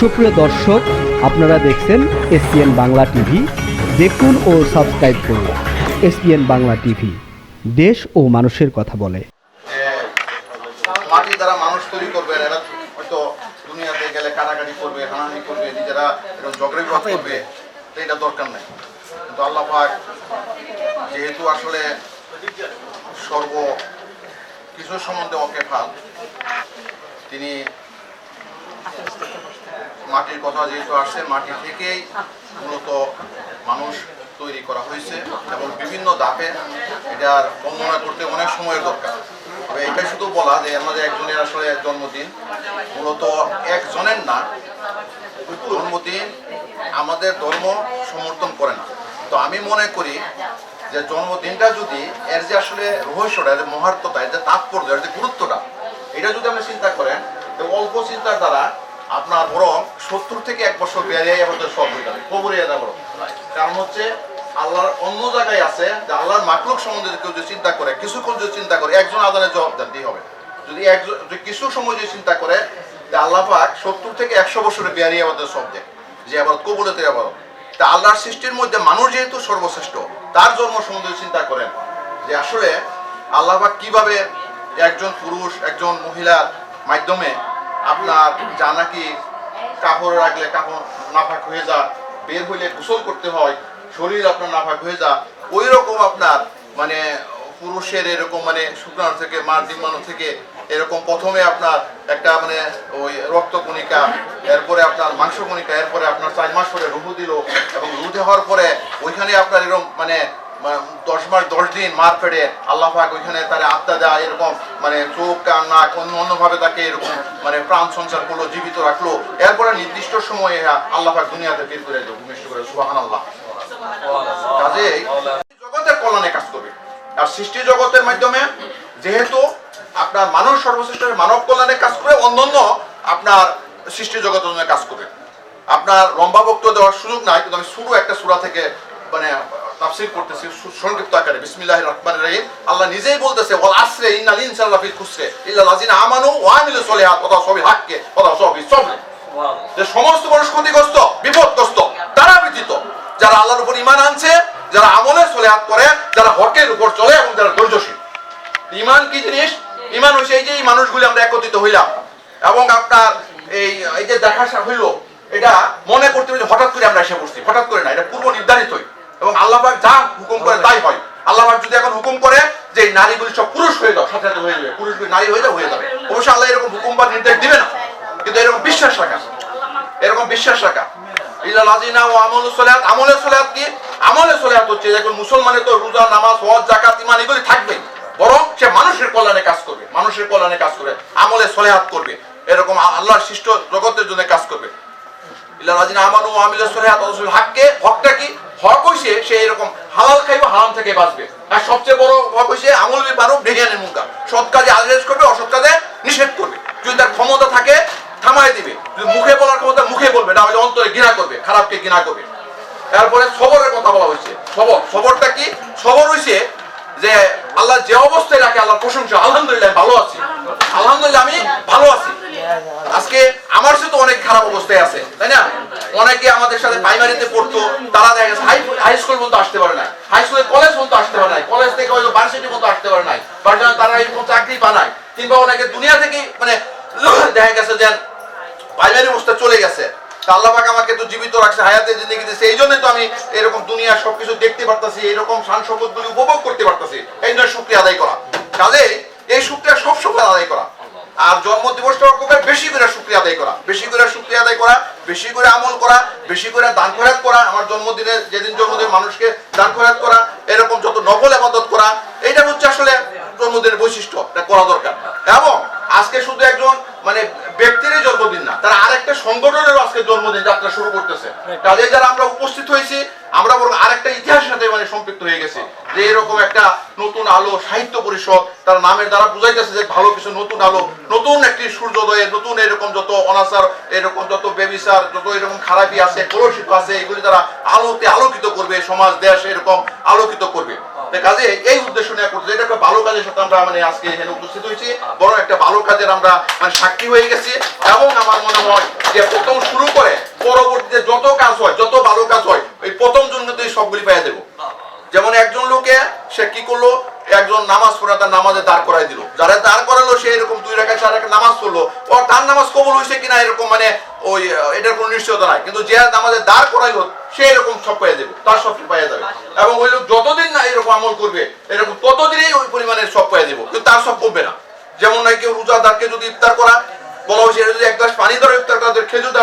সুপ্রিয় দর্শক আপনারা দেখছেন এসপিএন বাংলা টিভি। দেখুন ও সাবস্ক্রাইব করুন এসপিএন বাংলা টিভি। দেশ ও মানুষের কথা বলে। মাটি দ্বারা মানুষ তৈরি করবে এরা হয়তো দুনিয়াতে গেলে কাটাকাটি করবে হানাহানি করবে নিজেরা এরকম ঝগড়া করবে তো এটা দরকার নাই। কিন্তু আল্লাহ পাক যেহেতু আসলে সর্ব কিছু সম্বন্ধে অকেফাল তিনি মাটির কথা যেহেতু আসছে, মাটি থেকেই মূলত মানুষ তৈরি করা হয়েছে এবং বিভিন্ন ধাপে এটার বর্ণনা করতে অনেক সময়ের দরকার। তবে এটা শুধু বলা যে আমাদের একজনের আসলে জন্মদিন। মূলত একজনের না, জন্মদিন আমাদের ধর্ম সমর্থন করে না। তো আমি মনে করি যে জন্মদিনটা যদি এর যে আসলে রহস্যটা, এর যে মহার্থতা এর যে তাৎপর্য, এর যে গুরুত্বটা, এটা যদি আপনি চিন্তা করেন অল্প চিন্তার দ্বারা আপনার বরং সত্তর থেকে এক বছর বেরিয়ে আমাদের সব হয়ে যাবে। কবরে যাবে কারণ হচ্ছে, আল্লাহর অন্য জায়গায় আছে, যে আল্লাহর মাকলুক সম্বন্ধে কেউ যদি চিন্তা করে, কিছুক্ষণ যদি চিন্তা করে, একজন আদানের জবাব দিতেই হবে। যদি একজন কিছু সময় যদি চিন্তা করে, যে আল্লাহ পাক সত্তর থেকে একশো বছরে বেরিয়ে আমাদের সব দেয় যে আবার কবুলতের আবার তা আল্লাহর সৃষ্টির মধ্যে মানুষ যেহেতু সর্বশ্রেষ্ঠ, তার জন্ম সম্বন্ধে চিন্তা করেন, যে আসলে আল্লাহ পাক কীভাবে একজন পুরুষ, একজন মহিলার মাধ্যমে আপনার যা নাকি কাপড় রাখলে কাপড় নাফাক হয়ে যা, বের হইলে গোসল করতে হয়, শরীর আপনার নাফাক হয়ে যা ওই রকম আপনার মানে পুরুষের এরকম মানে শুক্রাণু থেকে মার ডিম্বাণু থেকে এরকম প্রথমে আপনার একটা মানে ওই রক্তকণিকা, এরপরে আপনার মাংস কণিকা এরপরে আপনার চার মাস পরে রুহু দিল এবং রুহু হওয়ার পরে ওইখানে আপনার এরকম মানে দশ মাস, দশ দিন মার ফেড়ে আল্লাহ পাক ওইখানে তার আত্মা দেয়, এরকম মানে চোখ, কান, নাক অন্য অন্যভাবে তাকে এরকম মানে প্রাণ সঞ্চার করল, জীবিত রাখল। এরপরে নির্দিষ্ট সময়ে আল্লাহ পাক দুনিয়াতে বের করে দেবো ভূমিষ্ঠ করে সুবাহান আল্লাহ কাজেই জগতের কল্যাণে কাজ করবে। আর সৃষ্টি জগতের মাধ্যমে যেহেতু আপনার মানুষ সর্বশ্রেষ্ঠ মানব কল্যাণে কাজ করে, অন্যান্য আপনার সৃষ্টি জগতের জন্য কাজ করবে। আপনার লম্বা বক্তব্য দেওয়ার সুযোগ নাই, কিন্তু আমি শুরু একটা সূরা থেকে মানে তাফসীর করতেছি সংক্ষিপ্ত আকারে। বিসমিল্লাহির রহমানির রহিম। আল্লাহ নিজেই বলতেছে ওয়াল আসরে ইন্নাল ইনসানা লাফি খুসরে ইল্লা লাযিনা আমানু ওয়া আমিলুস সলিহাত। কথা সবই হাক্কে কথা সবই সবই। যে সমস্ত মানুষ ক্ষতিগ্রস্ত বিপদগ্রস্ত তারা ব্যতীত যারা আল্লাহর উপর ইমান আনছে যারা আমলে সলেহাত করে যারা হকের উপর চলে এবং যারা ধৈর্যশীল। ইমান কি জিনিস? ইমান হচ্ছে এই যে এই মানুষগুলি আমরা একত্রিত হইলাম। এবং আপনার এই এই যে দেখা হইল এটা মনে করতে হবে হঠাৎ করে আমরা এসে পড়ছি। হঠাৎ করে না এটা পূর্ব নির্ধারিতই এবং আল্লাহবাক যা হুকুম করে তাই হয়। আল্লাহবাক যদি এখন হুকুম করে যে নারীগুলি সব পুরুষ হয়ে যাও, সাথে হয়ে যাবে পুরুষগুলি নারী হয়ে যাও হয়ে যাবে। অবশ্যই আল্লাহ এরকম হুকুম বা নির্দেশ দিবে না। কিন্তু এরকম বিশ্বাস রাখা। এরকম বিশ্বাস রাখা। সলিহাত। কি? সলিহাত হচ্ছে মুসলমানের তো রোজা, নামাজ, হজ, যাকাত, ঈমান এগুলি থাকবে। বরং সে মানুষের কল্যাণে কাজ করবে, মানুষের কল্যাণে কাজ করবে, আমলে সলিহাত করবে। এরকম আল্লাহর সৃষ্ট জগতের জন্য কাজ করবে। ইল্লা লাযিনা আমানু ওয়া আমিলুস সলিহাত রাসূল হকটা কি? হক সে এরকম হালাল খাইবে হারাম থেকে বাঁচবে। আর সবচেয়ে বড় হক হইছে আমল বি মারুফ ডেহিয়ানের মুনকার সৎ কাজে আদেশ করবে, অসৎ কাজে নিষেধ করবে। যদি তার ক্ষমতা থাকে, থামায় দিবে। মুখে বলার ক্ষমতা, মুখে বলবে, না হলে অন্তরে ঘৃণা করবে, খারাপকে ঘৃণা করবে। তারপরে সবরের কথা বলা হয়েছে সবর, সবরটা কি? সবর হইছে যে আল্লাহ যে অবস্থায় রাখে, আল্লাহর প্রশংসা, আলহামদুলিল্লাহ ভালো আছি। আলহামদুলিল্লাহ আমি ভালো আছি আজকে আমার সাথে তো অনেক খারাপ অবস্থায় আছে তাই না অনেকে আমাদের সাথে প্রাইমারিতে পড়তো, তারা দেখা গেছে হাই হাই স্কুল পর্যন্ত আসতে পারে না হাই স্কুলে কলেজ পর্যন্ত আসতে পারে নাই। কলেজ থেকে হয়তো ভার্সিটি পর্যন্ত আসতে পারে নাই। ভার্সিটি তারা এরকম চাকরি পানায় কিংবা অনেকে দুনিয়া থেকেই মানে দেখা গেছে যে প্রাইমারি অবস্থা চলে গেছে। আল্লাহ আমাকে তো জীবিত রাখছে, হায়াতে জিন্দগি দিয়েছে এই জন্যই তো আমি এরকম দুনিয়া সবকিছু দেখতে পারতাছি, এরকম শান সম্পদগুলি উপভোগ করতে পারতাছি। এই জন্য শুক্রিয়া আদায় করা। কাজে এই শুক্রিয়া সবসময় আদায় করা। আর জন্ম দিবসটা করবে বেশি করে শুক্রিয়া আদায় করা। বেশি করে শুক্রিয়া আদায় করা বেশি করে আমল করা বেশি করে দান খয়রাত করা আমার জন্মদিনে যেদিন জন্মদিন মানুষকে দান খয়রাত করা এরকম যত নকল আবাদত করা এইটা হচ্ছে আসলে জন্মদিনের বৈশিষ্ট্য এটা করা দরকার। এবং আজকে শুধু একজন মানে ব্যক্তিরই জন্মদিন না তারা আরেকটা সংগঠনেরও আজকে জন্মদিন যাত্রা শুরু করতেছে। কাজে যারা আমরা উপস্থিত হয়েছি আমরা বরং আরেকটা ইতিহাসের সাথে মানে সম্পৃক্ত হয়ে গেছি যে এরকম একটা নতুন আলো সাহিত্য পরিষদ তার নামের দ্বারা বুঝাইতেছে যে ভালো কিছু নতুন আলো, নতুন একটি সূর্যোদয়ে, নতুন এরকম যত অনাচার, এরকম যত বেবিচার, যত এরকম খারাপি আছে, কলুষিত আছে, এগুলি তারা আলোতে আলোকিত করবে, সমাজ, দেশ এরকম আলোকিত করবে। কাজে এই উদ্দেশ্য নিয়ে করতে এটা একটা ভালো কাজের সাথে আমরা মানে আজকে এখানে উপস্থিত হয়েছি। বড় একটা ভালো কাজের আমরা মানে সাক্ষী হয়ে গেছি। এবং আমার মনে হয় যে প্রথম শুরু করে পরবর্তীতে যত কাজ হয়, যত ভালো কাজ হয় এই প্রথম জন কিন্তু এই সবগুলি পেয়ে দেবো যেমন একজন লোকে সে কি করল একজন নামাজ পড়া তার নামাজে দাঁড় করাই দিল। যারা দাঁড় করালো, সে এরকম দুই রেখা চার রেখা নামাজ পড়ল। ও তার নামাজ কবুল হয়েছে কিনা এরকম মানে ওই, এটার কোনো নিশ্চয়তা নাই। কিন্তু যে নামাজে দাঁড় করাইলো সে এরকম সব পেয়ে যাবে তার সব পেয়ে যাবে। এবং ওই লোক যতদিন না এরকম আমল করবে, এরকম ততদিনই ওই পরিমাণের সব পেয়ে যাব কিন্তু তার সব কমবে না। যেমন নাই কেউ রোজাদারকে যদি ইফতার করা, বলা হয়েছে যদি এক গ্লাস পানি ধরে ইফতার করা খেজুর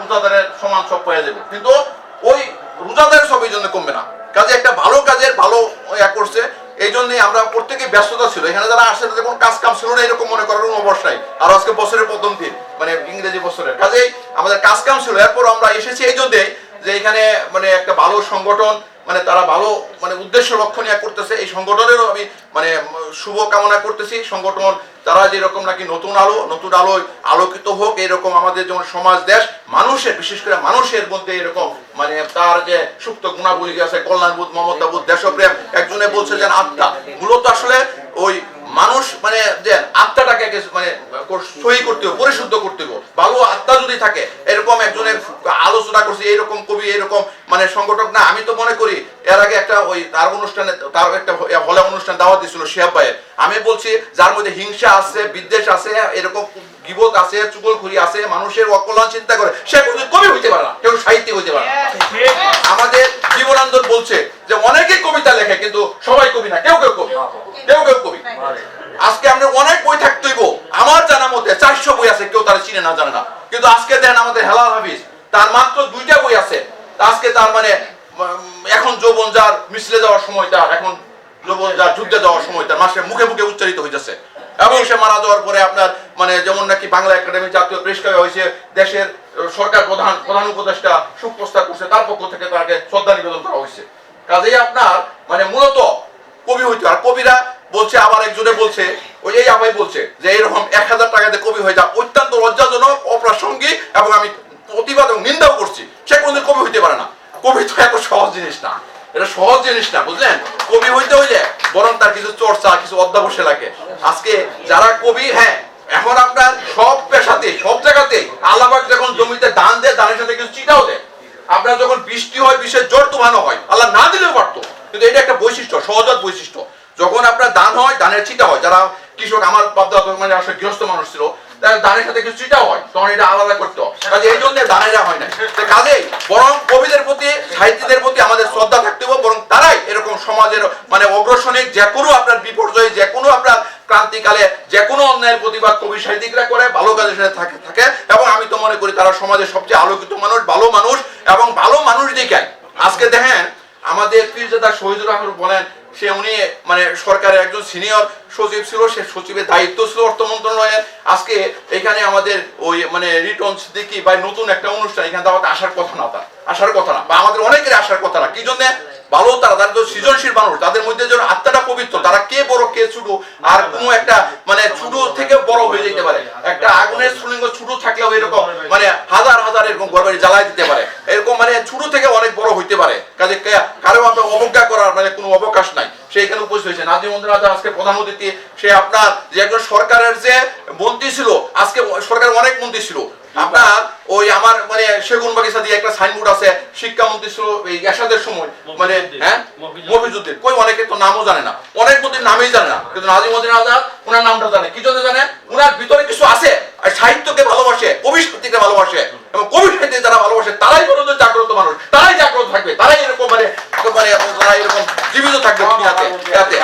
রোজাদারের সমান সব পেয়ে যাবে কিন্তু ওই রোজাদারের সব এই জন্য কমবে না। কাজে একটা ভালো কাজের ভালো ইয়া করছে এই জন্যই আমরা প্রত্যেকে ব্যস্ততা ছিল। এখানে যারা আসে, তাদের কোনো কাজ কাম ছিল না, এরকম মনে করার অবস্থায় আর আজকে বছরের প্রথম দিন মানে ইংরেজি বছরের। কাজেই আমাদের কাজ কাম ছিল। এরপর আমরা এসেছি এই জন্যে যে এখানে মানে একটা ভালো সংগঠন মানে তারা ভালো মানে উদ্দেশ্য লক্ষ্য নিয়ে করতেছে। এই সংগঠনেরও আমি মানে শুভ কামনা করতেছি। সংগঠন, তারা যেরকম নাকি নতুন আলো, নতুন আলোয় আলোকিত হোক, এরকম আমাদের যেমন সমাজ, দেশ, মানুষের, বিশেষ করে মানুষের মধ্যে এরকম মানে তার যে সুপ্ত গুণাবলী আছে, কল্যাণবোধ, মমতাবোধ, দেশপ্রেম, একজনে বলছে যে আত্মা। মূলত আসলে ওই মানুষ মানে যে আত্মাটাকে মানে সহি করতে হবে পরিশুদ্ধ করতে হবে ভালো আত্মা যদি থাকে, এরকম একজনের আলোচনা করছে এরকম কবি এরকম মানে সংগঠক, না, আমি তো মনে করি, এর আগে একটা ওই তার অনুষ্ঠানে, তার একটা হলে অনুষ্ঠান দাওয়াত দিয়েছিল শিহাব ভাইয়ের। আমি বলছি, যার মধ্যে হিংসা আছে, বিদ্বেষ আছে, এরকম গিবত আছে চুগলখুরি আছে মানুষের অকল্যাণ চিন্তা করে সে কোনো কবি হইতে পারে না কেউ সাহিত্যিক হইতে পারে না। আমাদের জীবনানন্দ বলছে যে অনেকে কবিতা লেখে কিন্তু সবাই কবি না কেউ কেউ কবি। কেউ কেউ কবি। আজকে আমরা অনেক বই থাকতেইব আমার জানা মতে চারশো বই আছে কেউ তারা চিনে না জানে না। কিন্তু আজকে দেন আমাদের হেলাল হাফিজ তার মাত্র দুইটা বই আছে। আজকে তার মানে এখন যৌবন যার মিছিলে যাওয়ার সময় তার এখন যৌবন যার যুদ্ধে যাওয়ার সময় তার মাসে মুখে মুখে উচ্চারিত হইতেছে। এবং সে মারা যাওয়ার পরে আপনার মানে যেমন নাকি বাংলা একাডেমি জাতীয় পুরস্কার হয়েছে, দেশের সরকার প্রধান প্রধান উপদেষ্টা সুপ্রস্তাব করছে, তার পক্ষ থেকে তাকে শ্রদ্ধা নিবেদন করা হয়েছে। কাজেই আপনার মানে মূলত কবি হইতে আর কবিরা বলছে, আবার একজনে বলছে, ওই এই আমায় বলছে, যে এরকম এক হাজার টাকাতে কবি হয়ে যা অত্যন্ত লজ্জাজনক, অপ্রাসঙ্গিক এবং আমি প্রতিবাদ এবং নিন্দাও করছি। সে কোনদিন কবি হইতে পারে না। কবি তো এত সহজ জিনিস না। এটা সহজ জিনিস না, বুঝলেন? কবি হইতে হইলে বরং তার কিছু চর্চা, কিছু অধ্যাবসে লাগে। আজকে যারা কবি হ্যাঁ এখন আপনার সব পেশাতে, সব জায়গাতে আল্লাহবাক যখন জমিতে দান দেয় দানের সাথে কিছু চিটাও দেয়। আপনার যখন বৃষ্টি হয় বৃষ্টির জোর তুমানো হয়, আল্লাহ না দিলেও পারতো। কিন্তু এটা একটা বৈশিষ্ট্য, সহজাত বৈশিষ্ট্য। যখন আপনার দান হয় দানের চিটা হয়, যারা কৃষক, আমার বাপদাদা মানে আসলে গৃহস্থ মানুষ ছিল দানের সাথে কিছু চিটাও হয়, তখন এটা আলাদা করতে হয়। কাজে এই জন্য দানেরা হয় না। তো কাজেই বরং কবিদের প্রতি, সাহিত্যিকদের প্রতি আমাদের শ্রদ্ধা থাকতে হবে, বরং তারাই এরকম সমাজের মানে অগ্রসনে যে কোনো আপনার বিপর্যয়ে যে কোনো আপনার ক্রান্তিকালে যে কোনো অন্যায়ের প্রতিবাদ কবি সাহিত্যিকরা করে, ভালো কাজের সাথে থাকে থাকে, এবং আমি তো মনে করি তারা সমাজের সবচেয়ে আলোকিত মানুষ, ভালো মানুষ এবং ভালো মানুষ দেখায় আজকে দেখেন আমাদের পীরজাদা শহীদুর রহমান বলেন, সে উনি মানে সরকারের একজন সিনিয়র সচিব ছিল, সে সচিবের দায়িত্ব ছিল অর্থ মন্ত্রণালয়ের। আজকে এখানে আমাদের ওই মানে রিটার্ন দেখি বা নতুন একটা অনুষ্ঠান, এখানে দাওয়াতে আসার কথা না তার, আসার কথা না, বা আমাদের অনেকের আসার কথা না। কি জন্য? ভালো, তারা তারা তো সৃজনশীল মানুষ, তাদের মধ্যে যেন আত্মাটা পবিত্র, তারা কে বড়, কে ছোট, আর কোনো একটা মানে ছোট থেকে বড় হয়ে যেতে পারে। একটা আগুনের স্ফুলিঙ্গ ছোট থাকলেও এরকম মানে হাজার হাজার এরকম গড়বাড়ি জ্বালাই দিতে পারে। এরকম মানে ছোট থেকে অনেক বড় হইতে পারে। কাজে কারও আপনার অবজ্ঞা করার মানে কোনো অবকাশ নাই। সে এখানে উপস্থিত হয়েছে। নাজিম মন্দির আজকে প্রধান অতিথি, সে আপনার যে একজন সরকারের যে মন্ত্রী ছিল, আজকে সরকারের অনেক মন্ত্রী ছিল আপনার ওই আমার মানে সেগুন বাগিচা দিয়ে একটা সাইনবোর্ড আছে শিক্ষামন্ত্রী ছিল এই এরশাদের সময় মানে হ্যাঁ? মফিজুদ্দিন। কই অনেকে তো নামও জানে না। অনেক মন্ত্রীর নামই জানে না। কিন্তু নাজিম উদ্দিন আজাদ ওনার নামটা জানে। কি জন্য জানে? ওনার ভিতরে কিছু আছে আর সাহিত্যকে ভালোবাসে কবি সাহিত্যকে ভালোবাসে এবং কবি সাহিত্যে যারা ভালোবাসে তারাই বলতো জাগ্রত মানুষ। তারাই জাগ্রত থাকবে তারাই এরকম মানে মানে তারা এরকম জীবিত থাকবে দুনিয়াতে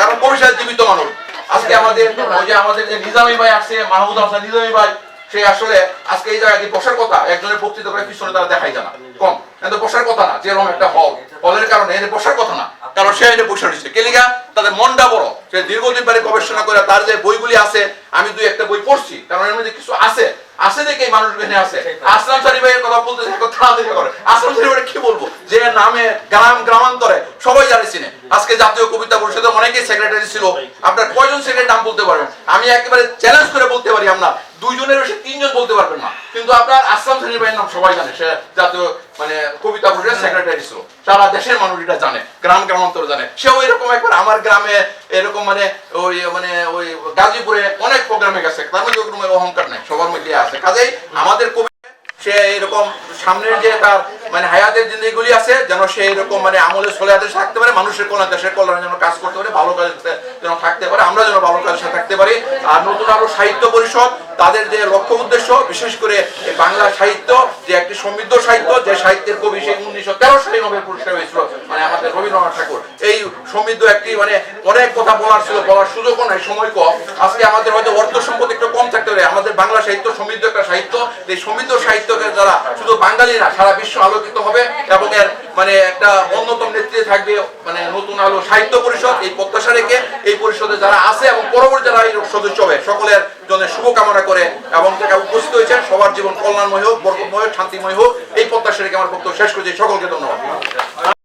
কারণ কবি সাহিত্য জীবিত মানুষ। আজকে আমাদের ওই যে আমাদের যে নিজামী ভাই আসছে মাহমুদ হাসান নিজামী ভাই সে আসলে আজকে এই জায়গায় বসার কথা, একজনের বক্তৃতা করে পিছনে তারা দেখাই জানা। কম। কিন্তু বসার কথা না যেরকম একটা হল। হলের কারণে এনে বসার কথা না। কারণ সে এনে বসে রয়েছে। কেলিগা তাদের মনটা বড়। সে দীর্ঘদিন পরে গবেষণা করে তার যে বইগুলি আছে, আমি দুই একটা বই পড়ছি। কারণ এর মধ্যে কিছু আছে। আছে দেখে এই মানুষ এখানে আছে। আসলাম সারি ভাইয়ের কথা বলতে কথা দেখা করে। আসলাম সারি ভাই কি বলব? যে নামে গ্রাম, গ্রামান্তরে সবাই জানে চিনে। আজকে জাতীয় কবিতা পরিষদের অনেকেই সেক্রেটারি ছিল। আপনার কয়জন সেক্রেটারি নাম বলতে পারবেন? আমি একেবারে চ্যালেঞ্জ করে বলতে পারি আমরা দুইজনের বেশি তিনজন বলতে পারবেন না। কিন্তু আপনার আসলাম শ্রেণির ভাইয়ের নাম সবাই জানে। সে জাতীয় মানে কবিতা পরিষদের সেক্রেটারি ছিল। সারা দেশের মানুষ এটা জানে গ্রাম গ্রামান্তর জানে। সেও এরকম একবার আমার গ্রামে এরকম মানে ওই মানে ওই গাজীপুরে অনেক প্রোগ্রামে গেছে। তার মধ্যে কোনো অহংকার নাই সবার মধ্যে আছে। কাজেই আমাদের কবি সে এরকম সামনের যে তার মানে হায়াতের জিনিসগুলি আছে যেন সে এরকম মানে আমলে চলে হাতে থাকতে পারে মানুষের কল্যাণ দেশের কল্যাণে যেন কাজ করতে পারে ভালো কাজে যেন থাকতে পারে আমরা যেন ভালো কাজের সাথে থাকতে পারি। আর নতুন আরও সাহিত্য পরিষদ তাদের যে লক্ষ্য উদ্দেশ্য, বিশেষ করে বাংলা সাহিত্য, যে একটি সমৃদ্ধ সাহিত্য, যে সাহিত্যের কবি সেই উনিশশো তেরো সালে নোবেল পুরস্কার হয়েছিল মানে আমাদের রবীন্দ্রনাথ ঠাকুর। এই সমৃদ্ধ একটি মানে অনেক কথা বলার ছিল, বলার সুযোগও নাই, সময় কম। আজকে আমাদের হয়তো অর্থ সম্পদ একটু কম থাকতে পারে। আমাদের বাংলা সাহিত্য সমৃদ্ধ একটা সাহিত্য। এই সমৃদ্ধ সাহিত্যকে যারা শুধু বাঙালিরা, সারা বিশ্ব আলোকিত হবে এবং এর মানে একটা অন্যতম নেতৃত্বে থাকবে মানে নতুন আলো সাহিত্য পরিষদ, এই প্রত্যাশা রেখে এই পরিষদে যারা আছে এবং পরবর্তী যারা এই সদস্য হবে, সকলের জন্য শুভকামনা করে এবং যারা উপস্থিত হয়েছেন সবার জীবন কল্যাণময় হোক বরকময় হোক, শান্তিময় হোক, এই প্রত্যাশা রেখে আমার বক্তব্য শেষ করছি। সকলকে ধন্যবাদ।